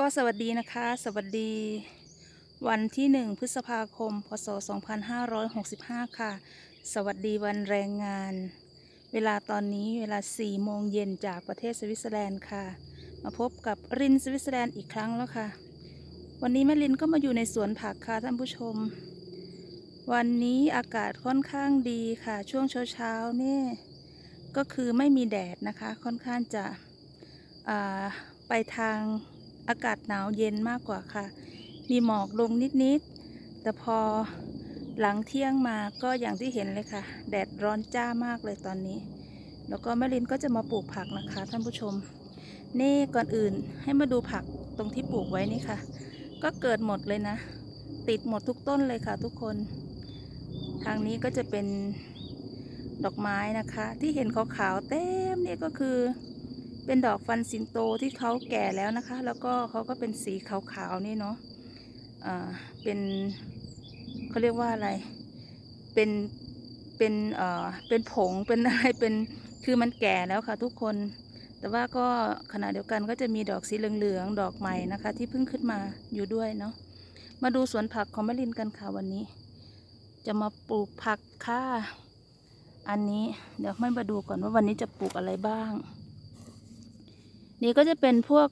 ก็สวัสดีนะคะ สวัสดี วันที่ 1 พฤษภาคม พศ 2565 ค่ะ สวัสดีวันแรงงาน เวลาตอนนี้เวลา 4 โมงเย็นจากประเทศสวิตเซอร์แลนด์ค่ะ มาพบกับรินสวิตเซอร์แลนด์อีกครั้งแล้วค่ะ วันนี้แม่ลินก็มาอยู่ในสวนผักค่ะท่านผู้ชม วันนี้อากาศค่อนข้างดีค่ะ ช่วงเช้าๆนี่ก็คือไม่มีแดดนะคะ ค่อนข้างจะอ่าไปทาง อากาศหนาวเย็นมากกว่าค่ะ มีหมอกลงนิดๆ แต่พอหลังเที่ยงมาก็อย่างที่เห็นเลยค่ะ แดดร้อนจ้ามากเลยตอนนี้ แล้วก็แม่ลินก็จะมาปลูกผักนะคะ ท่านผู้ชม นี่ก่อนอื่นให้มาดูผักตรงที่ปลูกไว้นี่ค่ะ ก็เกิดหมดเลยนะ ติดหมดทุกต้นเลยค่ะทุกคน ทางนี้ก็จะเป็นดอกไม้นะคะ ที่เห็นขาวๆเต็มนี่ก็คือ เป็นดอกฟันสิงโตที่เขาแก่แล้วนะคะ แล้วก็เขาก็เป็นสีขาวๆนี่เนาะอ่าเป็นเขาเรียกว่าอะไร เป็นเป็นเอ่อเป็นผงเป็นอะไรเป็นคือมันแก่แล้วค่ะทุกคน แต่ว่าก็ขณะเดียวกันก็จะมีดอกสีเหลืองๆดอกใหม่นะคะ ที่เพิ่งขึ้นมาอยู่ด้วยเนาะมาดูสวนผักของแม่ลินกันค่ะวันนี้ จะมาปลูกผักค่ะอันนี้เดี๋ยวไม่มาดูก่อนว่าวันนี้จะปลูกอะไรบ้าง นี่ก็จะเป็นพวก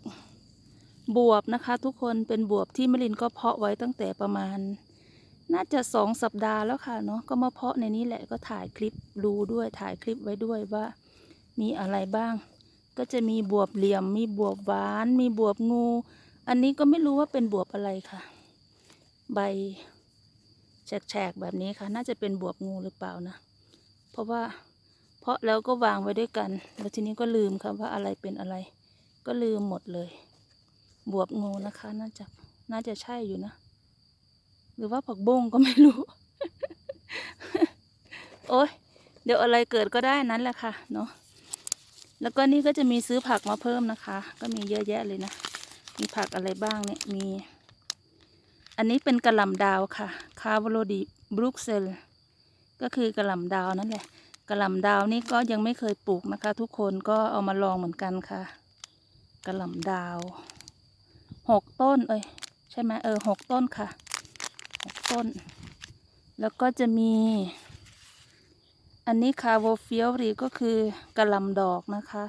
บวบนะคะ ทุกคนเป็นบวบที่มลินก็เพาะไว้ตั้งแต่ประมาณ น่าจะสองสัปดาห์แล้วค่ะเนาะก็มาเพาะในนี้แหละก็ถ่ายคลิปดูด้วยถ่ายคลิปไว้ด้วยว่า มีอะไรบ้าง ก็จะมีบวบเหลี่ยม มีบวบหวาน มีบวบงู อันนี้ก็ไม่รู้ว่าเป็นบวบอะไรค่ะ ใบแฉกๆแบบนี้ค่ะ น่าจะเป็นบวบงูหรือเปล่านะ เพราะว่าเพาะแล้วก็วางไว้ด้วยกัน แล้วทีนี้ก็ลืมค่ะว่าอะไรเป็นอะไร ก็ลืมหมดเลย บวบงูนะคะ น่าจะน่าจะใช่อยู่นะ หรือว่าผักบงก็ไม่รู้ โอ้ยเดี๋ยวอะไรเกิดก็ได้นั้นแหละค่ะเนาะแล้วก็นี่ก็จะมีซื้อผักมาเพิ่มนะคะ ก็มีเยอะแยะเลยนะ มีผักอะไรบ้างเนี่ยมี อันนี้เป็นกระหล่ำดาวค่ะ คาร์โบโลดีบรุกเซล ก็คือกระหล่ำดาวนั่นแหละกระหล่ำดาวนี่ก็ยังไม่เคยปลูกนะคะ ทุกคนก็เอามาลองเหมือนกันค่ะ กระหล่ำดาวหกต้น เอ้ย ใช่ไหมเออหกต้นค่ะหกต้น แล้วก็จะมี อันนี้คาโวฟิโอรีก็คือกระหล่ำดอกนะคะ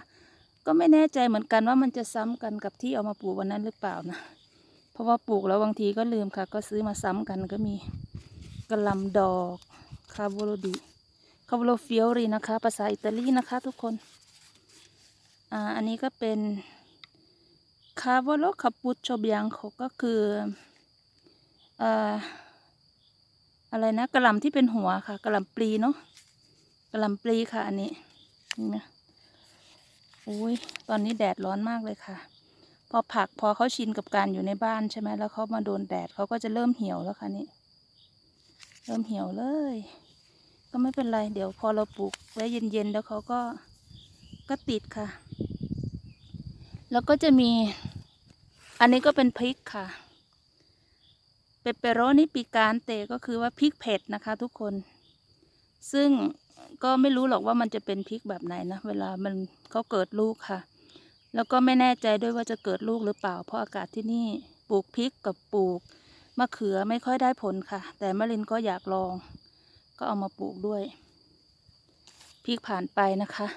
ก็ไม่แน่ใจเหมือนกันว่ามันจะซ้ำกันกับที่เอามาปลูกวันนั้นหรือเปล่านะ เพราะว่าปลูกแล้วบางทีก็ลืมค่ะ ก็ซื้อมาซ้ำกันก็มีกระหล่ำดอกคาโบโลดีคาโบโลฟิโอรีนะคะ ภาษาอิตาลีนะคะทุกคน อ่า อันนี้ก็เป็น คาโบโลคาปูโชเบียงโคก็คืออะไรนะกระลำที่เป็นหัวค่ะกระลำปลีเนาะกระลำปลีค่ะ อันนี้นี่นะโอ้ยตอนนี้แดดร้อนมากเลยค่ะ พอผักพอเขาชินกับการอยู่ในบ้านใช่ไหมแล้วเขามาโดนแดดเขาก็จะเริ่มเหี่ยวแล้วค่ะนี่เริ่มเหี่ยวเลย ก็ไม่เป็นไร เดี๋ยวพอเราปลูกไว้เย็นๆแล้วเขาก็ก็ติดค่ะ แล้วก็จะมี อันนี้ก็เป็นพริกค่ะ เปเปโรนี่ปีการเตก็คือว่าพริกเผ็ดนะคะทุกคน ซึ่งก็ไม่รู้หรอกว่ามันจะเป็นพริกแบบไหนนะ เวลามันเขาเกิดลูกค่ะ แล้วก็ไม่แน่ใจด้วยว่าจะเกิดลูกหรือเปล่า เพราะอากาศที่นี่ปลูกพริกกับปลูกมะเขือไม่ค่อยได้ผลค่ะ แต่มะลินก็อยากลอง ก็เอามาปลูกด้วยพริกผ่านไปนะคะ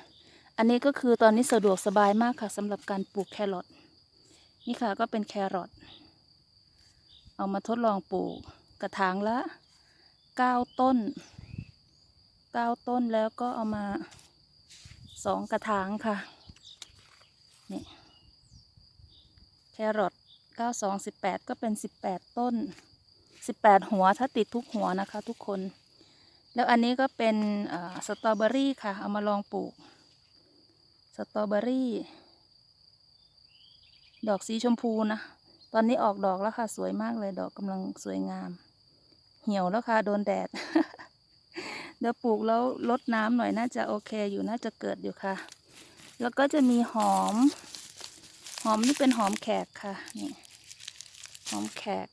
อันนี้ก็คือตอนนี้สะดวกสบายมากค่ะสำหรับการปลูกแครอทนี่ค่ะก็เป็นแครอทเอามาทดลองปลูกกระถางละเก้าต้นเก้าต้นแล้วก็เอามาสองกระถางค่ะนี่แครอทเก้าสองสิบแปดก็เป็นสิบแปดต้นสิบแปดหัวถ้าติดทุกหัวนะคะทุกคน แล้วอันนี้ก็เป็นสตรอเบอรี่ค่ะ เอามาลองปลูก สตรอเบอรี่ ดอกสีชมพูนะ ตอนนี้ออกดอกแล้วค่ะ สวยมากเลยดอกกำลังสวยงาม เหี่ยวแล้วค่ะ โดนแดด เดี๋ยวปลูกแล้วลดน้ำหน่อยน่าจะโอเคอยู่น่าจะเกิดอยู่ค่ะ แล้วก็จะมีหอม หอมนี่เป็นหอมแขกค่ะ นี่ หอมแขก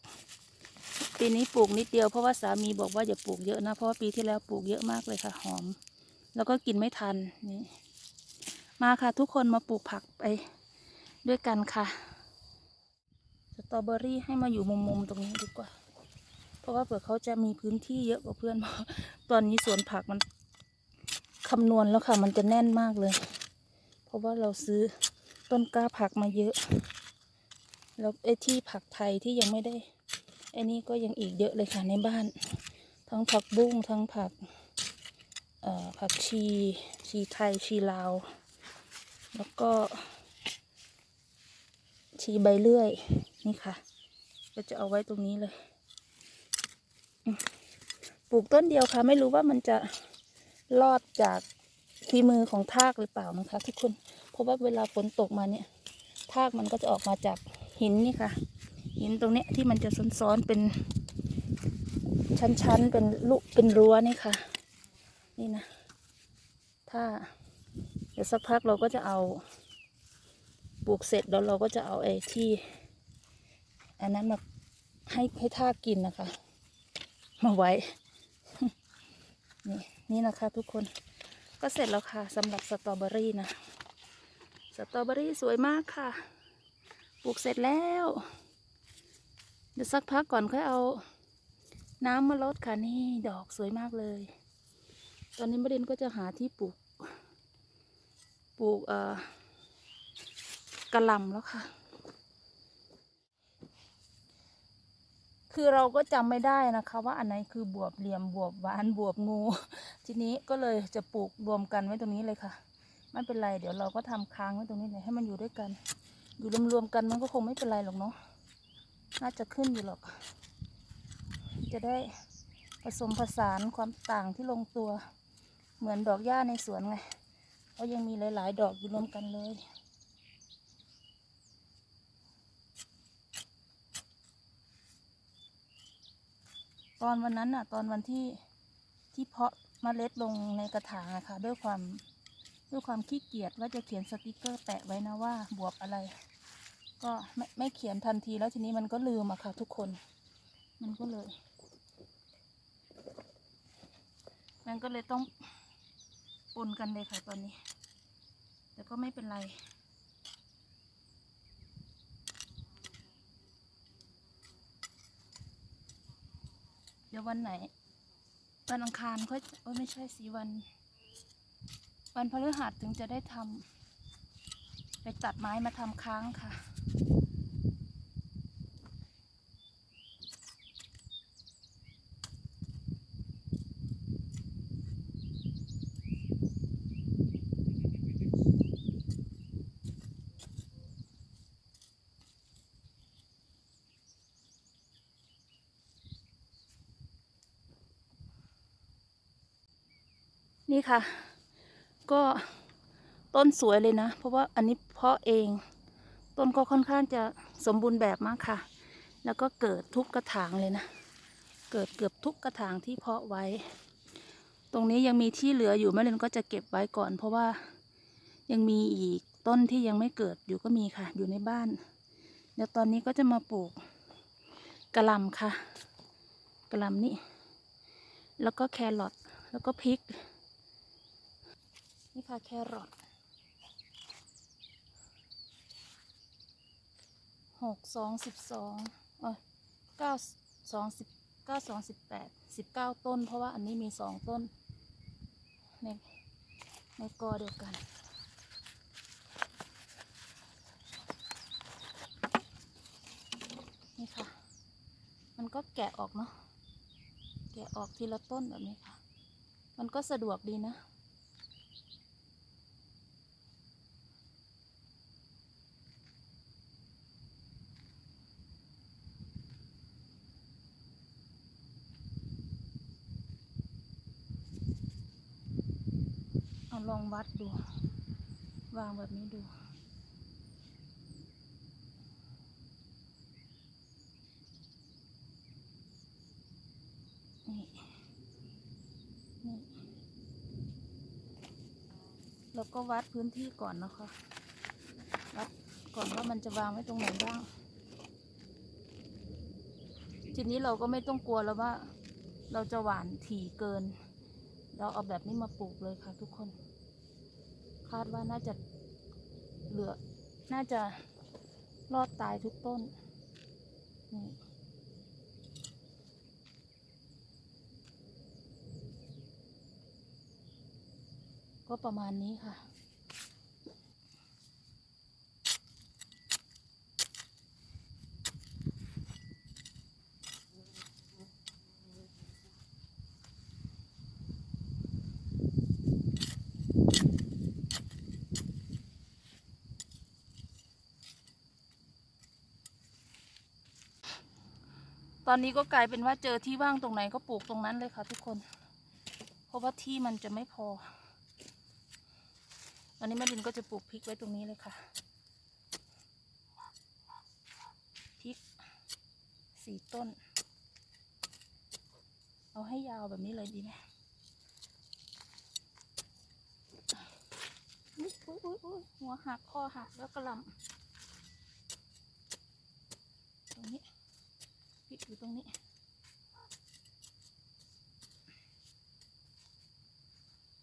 ปีนี้ปลูกนิดเดียวเพราะว่าสามีบอกว่าอย่าปลูกเยอะนะ เพราะว่าปีที่แล้วปลูกเยอะมากเลยค่ะ หอม แล้วก็กินไม่ทันนี่ มาค่ะทุกคนมาปลูกผักไปด้วยกันค่ะสตรอเบอรี่ให้มาอยู่มุมๆตรงนี้ดีกว่า เพราะว่าเผื่อเขาจะมีพื้นที่เยอะกว่าเพื่อนพราะตอนนี้สวนผักมันคำนวณแล้วค่ะ มันจะแน่นมากเลย เพราะว่าเราซื้อต้นกล้าผักมาเยอะ แล้วไอ้ที่ผักไทยที่ยังไม่ได้ไอ้นี่ก็ยังอีกเยอะเลยค่ะในบ้าน ทั้งผักบุ้งทั้งผักผักชีชีไทยชีลาว แล้วก็ ชีใบเลื่อย นี่ค่ะ ก็จะเอาไว้ตรงนี้เลย ปลูกต้นเดียวค่ะ ไม่รู้ว่ามันจะรอดจากฝีมือของทากหรือเปล่านะคะทุกคน เพราะว่าเวลาฝนตกมาเนี่ยทากมันก็จะออกมาจากหินนี่ค่ะ หินตรงเนี้ยที่มันจะซ้อนๆเป็นชั้นๆ เป็นลูกเป็นรั้วนี่ค่ะ นี่นะ ถ้า เดี๋ยวสักพักเราก็จะเอาปลูกเสร็จแล้วเราก็จะเอาไอ้ที่ อันนั้นมาให้ให้ท่ากินนะคะ มาไว้ นี่นี่นะคะทุกคนก็เสร็จแล้วค่ะสำหรับสตรอเบอรี่นะ สตรอเบอรี่สวยมากค่ะ ปลูกเสร็จแล้ว เดี๋ยวสักพักก่อนค่อยเอาน้ำมาลดค่ะนี่ดอกสวยมากเลย ตอนนี้มะเร็นก็จะหาที่ปลูก ปลูกเอ่อกระลำแล้วค่ะ คือเราก็จำไม่ได้นะคะ ว่าอันไหนคือบวบเหลี่ยมบวบหวานบวบงู ทีนี้ก็เลยจะปลูกรวมกันไว้ตรงนี้เลยค่ะ ไม่เป็นไร เดี๋ยวเราก็ทำค้างไว้ตรงนี้เลยให้มันอยู่ด้วยกัน อยู่รวมๆกันมันก็คงไม่เป็นไรหรอกเนาะ น่าจะขึ้นอยู่หรอก จะได้ผสมผสานความต่างที่ลงตัว เหมือนดอกหญ้าในสวนไง เพรายังมีหลาย ๆ ดอกอยู่รวมกันเลยตอนวันนั้นน่ะตอนวันที่ที่เพาะเมล็ดลงในกระถางอะค่ะ ด้วยความด้วยความขี้เกียจว่าจะเขียนสติกเกอร์แปะไว้นะว่าบวบอะไร ก็ไม่ไม่เขียนทันทีแล้วทีนี้มันก็ลืมอะค่ะ ทุกคน มันก็เลย มันก็เลยต้อง ปนกันเลยค่ะตอนนี้ แต่ก็ไม่เป็นไร เดี๋ยววันไหน วันอังคารค่อยเอ้ไม่ใช่สีวัน วันพฤหัสถึงจะได้ทำไปตัดไม้มาทำค้างค่ะ นี่ค่ะ ก็ต้นสวยเลยนะ เพราะว่าอันนี้เพาะเอง ต้นก็ค่อนข้างจะสมบูรณ์แบบมากค่ะ แล้วก็เกิดทุกกระถางเลยนะ เกิดเกือบทุกกระถางที่เพาะไว้ ตรงนี้ยังมีที่เหลืออยู่แม่เลนก็จะเก็บไว้ก่อน เพราะว่ายังมีอีกต้นที่ยังไม่เกิดอยู่ก็มีค่ะ อยู่ในบ้าน เดี๋ยวตอนนี้ก็จะมาปลูกกระลำค่ะกระลำนี่แล้วก็แครอทแล้วก็พริก นี่ค่ะแครอทหกสองสิบสองเออเก้าสองสิบเก้าสองสิบแปดสิบเก้าต้น เพราะว่าอันนี้มีสองต้น ในในกอเดียวกัน นี่ค่ะ มันก็แกะออกเนาะ แกะออกทีละต้นแบบนี้ค่ะ มันก็สะดวกดีนะ เอาลองวัดดู วางแบบนี้ดู นี่ นี่ แล้วก็วัดพื้นที่ก่อนนะคะ วัดก่อนว่ามันจะวางไว้ตรงไหนบ้าง ทีนี้เราก็ไม่ต้องกลัวแล้วว่า เราจะหวานถี่เกินเราเอาแบบนี้มาปลูกเลยค่ะทุกคน คาดว่าน่าจะเหลือ น่าจะรอดตายทุกต้น นี่ก็ประมาณนี้ค่ะ ตอนนี้ก็กลายเป็นว่าเจอที่ว่างตรงไหนก็ปลูกตรงนั้นเลยค่ะ ทุกคน เพราะว่าที่มันจะไม่พอตอนนี้แม่ลินก็จะปลูกพริกไว้ตรงนี้เลยค่ะ พริกสี่ต้น เอาให้ยาวแบบนี้เลยดีไหมอุ๊ยอุ๊ยอุ๊ยหัวหักคอหักแล้วกระลำตรงนี้ิดอยู่ตรงนี้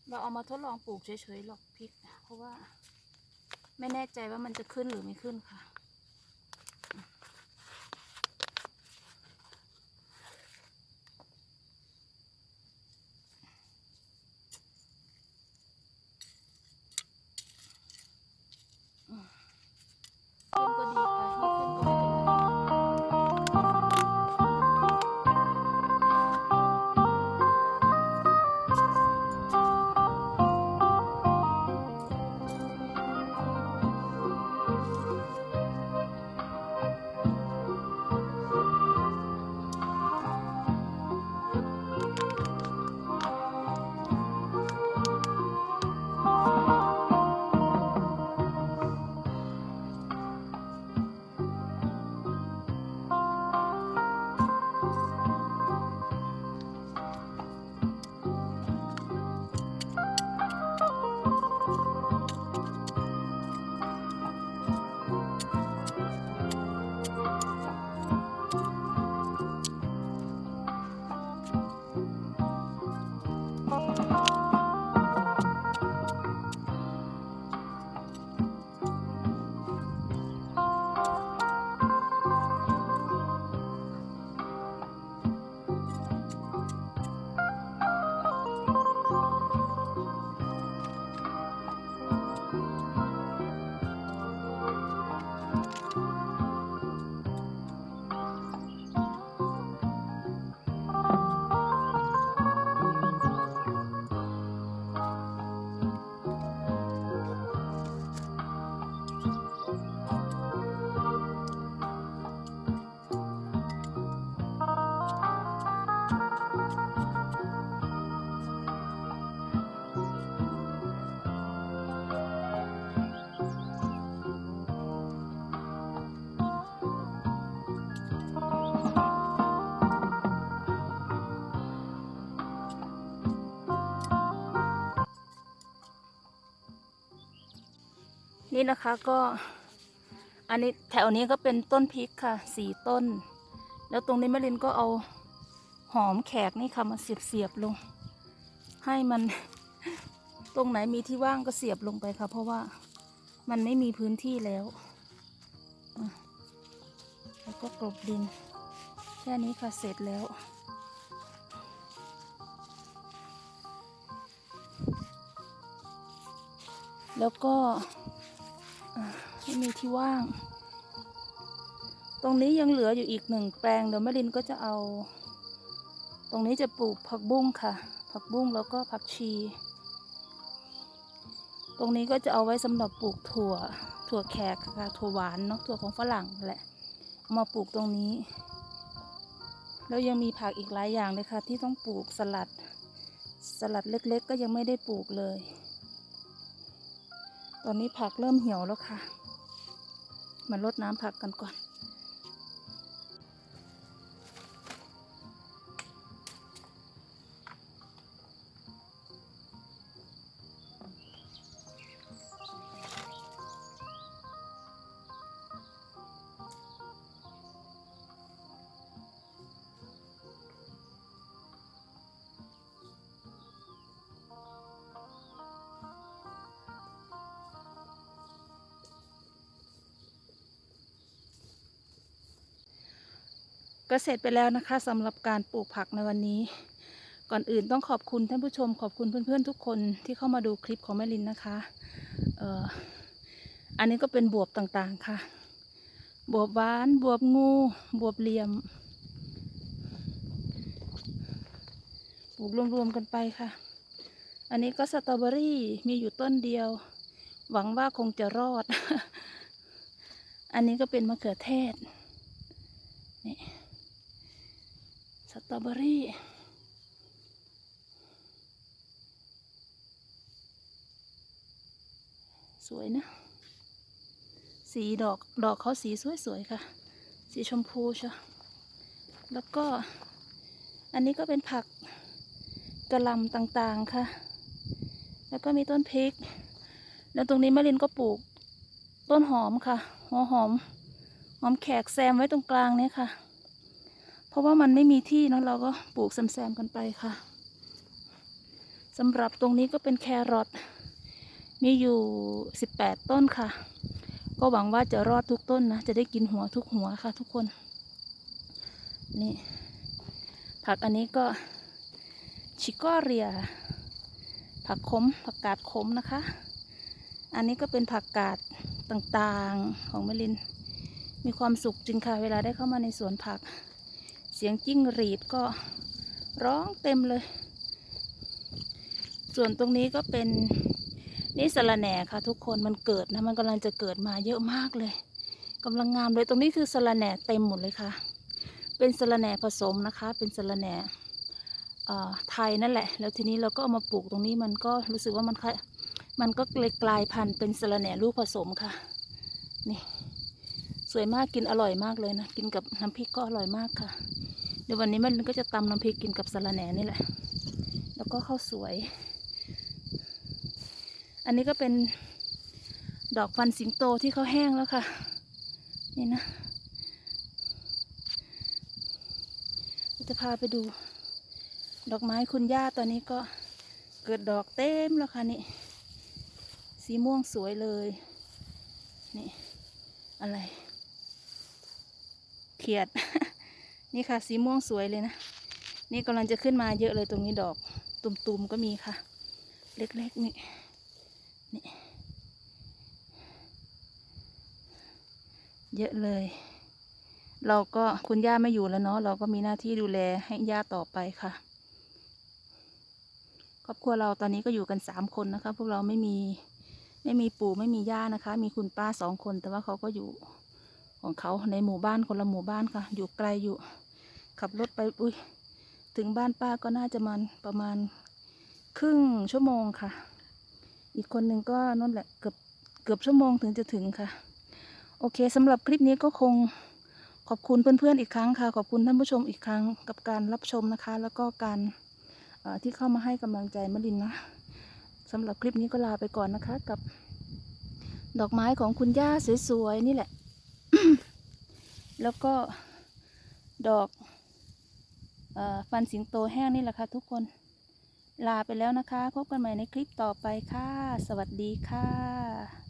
เราเอามาทดลองปลูกเฉยๆหรอกพริกเพราะว่า ไม่แน่ใจว่ามันจะขึ้นหรือไม่ขึ้นค่ะ นี่นะคะก็อันนี้แถวนี้ก็เป็นต้นพริกค่ะสี่ต้น แล้วตรงนี้แม่ลินก็เอาหอมแขกนี่ค่ะมาเสียบเสียบๆลง ให้มันตรงไหนมีที่ว่างก็เสียบลงไปค่ะ เพราะว่ามันไม่มีพื้นที่แล้วแล้วก็กลบดิน แค่นี้ค่ะเสร็จแล้ว แล้วก็ ไม่มีที่ว่าง ตรงนี้ยังเหลืออยู่อีกหนึ่งแปลงเดี๋ยวแม่ลินก็จะเอา ตรงนี้จะปลูกผักบุ้งค่ะ ผักบุ้งแล้วก็ผักชี ตรงนี้ก็จะเอาไว้สำหรับปลูกถั่ว ถั่วแขกค่ะถั่วหวานเนาะถั่วของฝรั่งแหละเอามาปลูกตรงนี้ แล้วยังมีผักอีกหลายอย่างเลยค่ะ ที่ต้องปลูกสลัด สลัดเล็ก ๆ ก็ยังไม่ได้ปลูกเลยตอนนี้ผักเริ่มเหี่ยวแล้วค่ะ มารดน้ำผักกันก่อน ก็เสร็จไปแล้วนะคะสำหรับการปลูกผักในวันนี้ ก่อนอื่นต้องขอบคุณท่านผู้ชม ขอบคุณเพื่อนๆทุกคนที่เข้ามาดูคลิปของแม่ลินนะคะเอ่ออันนี้ก็เป็นบวบต่างๆค่ะ บวบหวานบวบงู บวบเหลี่ยมปลูกรวมๆกันไปค่ะ อันนี้ก็สตรอเบอรี่มีอยู่ต้นเดียว หวังว่าคงจะรอด อันนี้ก็เป็นมะเขือเทศ นี่ สตรอเบอรี่สวยนะ สีดอกดอกเขาสีสวยๆค่ะ สีชมพูช่แล้วก็อันนี้ก็เป็นผักกระลำต่างๆค่ะ แล้วก็มีต้นพริก แล้วตรงนี้มะลินก็ปลูกต้นหอมค่ะ หัวหอม หอมแขกแซมไว้ตรงกลางเนี่ยค่ะ เพราะว่ามันไม่มีที่เนอะเราก็ปลูกแซมๆกันไปค่ะสำหรับตรงนี้ก็เป็นแครอทมีอยู่ 18 ต้นค่ะ ก็หวังว่าจะรอดทุกต้นนะ จะได้กินหัวทุกหัวค่ะ ทุกคน นี่ ผักอันนี้ก็ชิกอเรีย ผักขม ผักกาดขมนะคะ อันนี้ก็เป็นผักกาดต่างๆของเมลิน มีความสุขจริงค่ะ เวลาได้เข้ามาในสวนผัก สียงจิ้งหรีดก็ร้องเต็มเลย ส่วนตรงนี้ก็เป็นนี่สะระแหน่ค่ะ ทุกคนมันเกิดนะมันกำลังจะเกิดมาเยอะมากเลยกำลังงามเลยตรงนี้คือสะระแหน่เต็มหมดเลยค่ะ เป็นสะระแหน่ผสมนะคะ เป็นสะระแหน่ไทยนั่นแหละ แล้วทีนี้เราก็เอามาปลูกตรงนี้มันก็รู้สึกว่ามันค่มันก็เลยกลายพันธุ์เป็นสะระแหน่ลูกผสมค่ะ นี่ สวยมากกินอร่อยมากเลยนะ กินกับน้ำพริกก็อร่อยมากค่ะ เดี๋ยววันนี้มันก็จะตำน้ำพริกกินกับสะระแหน่นี่แหละ แล้วก็ข้าวสวย อันนี้ก็เป็นดอกฟันสิงโตที่เขาแห้งแล้วค่ะ นี่นะ จะพาไปดู ดอกไม้คุณย่าตอนนี้ก็เกิดดอกเต็มแล้วค่ะนี่ สีม่วงสวยเลย นี่ อะไร เขียด นี่ค่ะ สีม่วงสวยเลยนะ นี่กำลังจะขึ้นมาเยอะเลยตรงนี้ดอก ตุ่มๆก็มีค่ะ เล็กๆนี่นี่เยอะเลย เราก็คุณย่าไม่อยู่แล้วเนาะเราก็มีหน้าที่ดูแลให้ย่าต่อไปค่ะ ครอบครัวเราตอนนี้ก็อยู่กันสามคนนะคะ พวกเราไม่มีไม่มีปู่ไม่มีย่านะคะ มีคุณป้าสองคน แต่ว่าเขาก็อยู่ของเขาในหมู่บ้านคนละหมู่บ้านค่ะ อยู่ไกลอยู่ ขับรถไปอุ้ยถึงบ้านป้าก็น่าจะมันประมาณครึ่งชั่วโมงค่ะ อีกคนหนึ่งก็นั่นแหละเกือบเกือบชั่วโมงถึงจะถึงค่ะ โอเคสำหรับคลิปนี้ก็คงขอบคุณเพื่อนๆอีกครั้งค่ะ ขอบคุณท่านผู้ชมอีกครั้งกับการรับชมนะคะ แล้วก็การที่เข้ามาให้กำลังใจมะลินนะสำหรับคลิปนี้ก็ลาไปก่อนนะคะ กับ ดอกไม้ของคุณย่าสวยๆนี่แหละ แล้วก็ดอก ฟันสิงโตแห้งนี่แหละค่ะทุกคน ลาไปแล้วนะคะ พบกันใหม่ในคลิปต่อไปค่ะ สวัสดีค่ะ